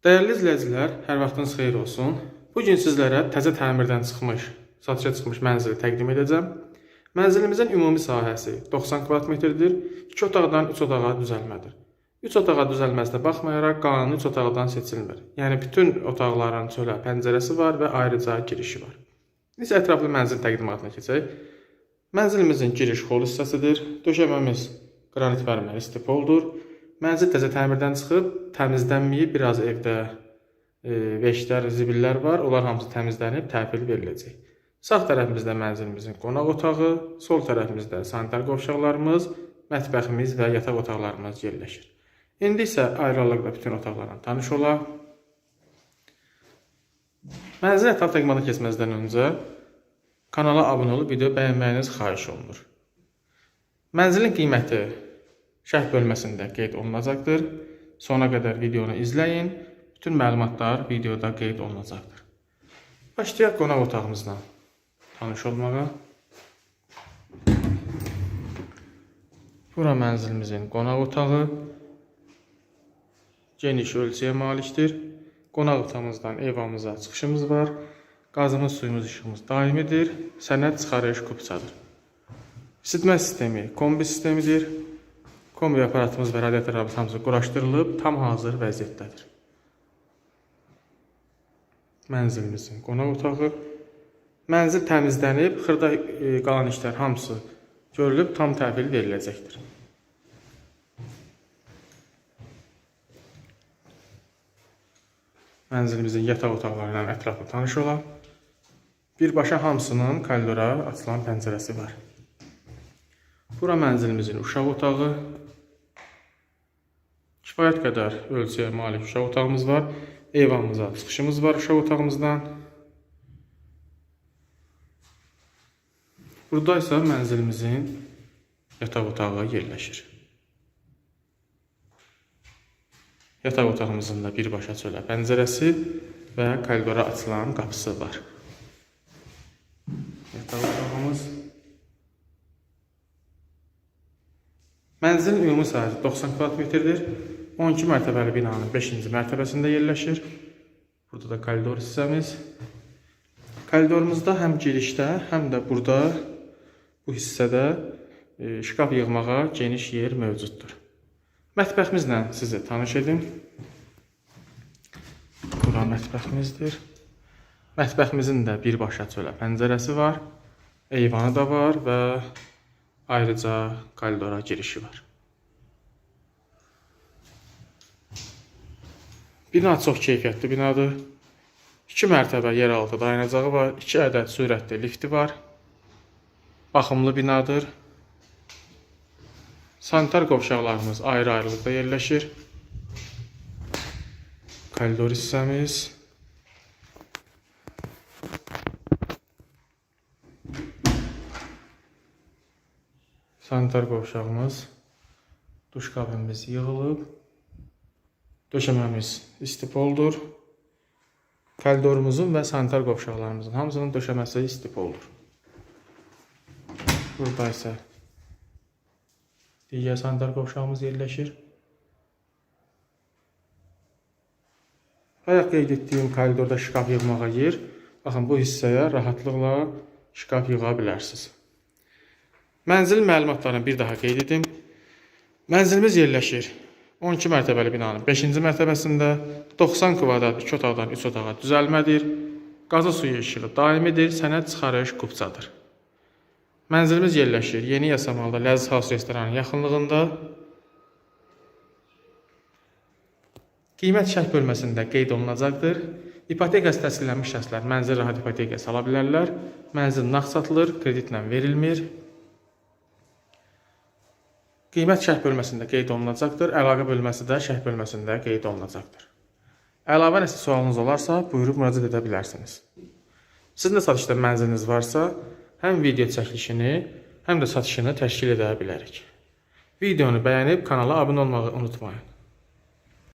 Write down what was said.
Dəyərli izləyicilər, hər vaxtınız xeyir olsun. Bu gün sizlərə təzə təmirdən çıxmış, satışa çıxmış mənzili təqdim edəcəm. Mənzilimizin ümumi sahəsi 90 kvadratmetrdir. 2 otaqdan 3 otağa düzəlmədir. 3 otağa düzəlməsinə baxmayaraq qalanı 3 otaqdan seçilmir. Yəni bütün otaqların çölə pəncərəsi var və ayrıca girişi var. İndi ətraflı mənzil təqdimatına keçək. Mənzilimizin giriş xol hissəsidir. Döşəməmiz qranit mərmər istipoldur. Mənzil təzə təmirdən çıxıb, təmizlənməyib, biraz evdə e, veşlər, zibillər var. Onlar hamısı təmizlənib, təhvil veriləcək. Sağ tərəfimizdə mənzilimizin qonaq otağı, sol tərəfimizdə sanitar qovşaqlarımız, mətbəximiz və yataq otaqlarımız yerləşir. İndi isə ayrı-ayrılıqda bütün otaqlarla tanış olaq. Mənzil ətraf təqdimatına keçməzdən öncə kanala abunə olub video bəyənməyiniz xahiş olunur. Mənzilin qiyməti şərh bölməsində qeyd olunacaqdır. Sona qədər videonu izləyin. Bütün məlumatlar videoda qeyd olunacaqdır. Başlayaq qonaq otağımızla tanış olmağa. Bura mənzilimizin qonaq otağı. Geniş ölçüyə malikdir. Qonaq otağımızdan evamıza çıxışımız var. Qazımız, suyumuz, işığımız daimidir. Sənəd çıxarış kupçadır. İsitmə sistemi kombi sistemidir. Kombi aparatımız və radiatorlarımız hamısı quraşdırılıb, tam hazır vəziyyətdədir. Mənzilimizin qonaq otağı. Mənzil təmizlənib, xırda e, qalan işlər hamısı görülüb, tam təhvil veriləcəkdir. Mənzilimizin yataq otaqları ilə ətraflı tanış olaq. Birbaşa hamısının koridora açılan pəncərəsi var. Bura mənzilimizin uşaq otağı. Kifayət qədər ölçüyə malik uşaq otağımız var. Eyvanımıza çıxışımız var uşaq otağımızdan. Burada isə mənzilimizin yataq otağı yerləşir. Yataq otağımızın da birbaşa çölə pəncərəsi və koridora açılan qapısı var. Yataq otağımız Mənzilin ümumi sahəsi 90 kvadratmetrdir. 12 mərtəbəli binanın 5-ci mərtəbəsində yerləşir. Burada da koridor hissəmiz. Koridorumuzda həm girişdə, həm də burada bu hissədə e, şkaf yığmağa geniş yer mövcuddur. Mətbəximizlə sizi tanış edim. Bura mətbəximizdir. Mətbəximizin də birbaşa çölə pəncərəsi var. Eyvanı da var və ayrıca koridora girişi var. Bina çox keyfiyyətli binadır. 2 mərtəbə yeraltı dayanacağı var, 2 ədəd sürətli lifti var. Baxımlı binadır. Sanitar qovşaqlarımız ayrı-ayrılıqda yerləşir. Koridor hissəmiz. Sanitar qovşağımız, duş kabinimiz yığılıb. Döşəməmiz istipoldur. Koridorumuzun və sanitar qovşaqlarımızın hamısının döşəməsi istipoldur. Burada isə digər sanitar qovşağımız yerləşir. Bayaq qeyd etdiyim koridorda şkaf yığmağa yer. Baxın bu hissəyə rahatlıqla şkaf yığa bilərsiniz. Mənzil məlumatlarını bir daha qeyd edim. Mənzilimiz yerləşir 12 mərtəbəli binanın 5-ci mərtəbəsində 90 kvadrat 2 otaqdan 3 otağa düzəlmədir. Qazı suyu işığı daimidir, sənəd çıxarış kupçadır. Mənzilimiz yerləşir Yeni Yasamalda Ləziz House restoranının yaxınlığında. Qiymət şərh bölməsində qeyd olunacaqdır. İpotekası təsdiqlənmiş şəxslər mənzil rahat ipotekası ala bilərlər. Mənzil nağd satılır, kreditlə verilmir. Qiymət şərh bölməsində qeyd olunacaqdır. Əlaqə bölməsi də şərh bölməsində qeyd olunacaqdır. Əlavə nəsə sualınız olarsa, buyurub müraciət edə bilərsiniz. Sizin də satışda mənziliniz varsa, həm video çəkilişini, həm də satışını təşkil edə bilərik. Videonu bəyənib kanala abunə olmağı unutmayın.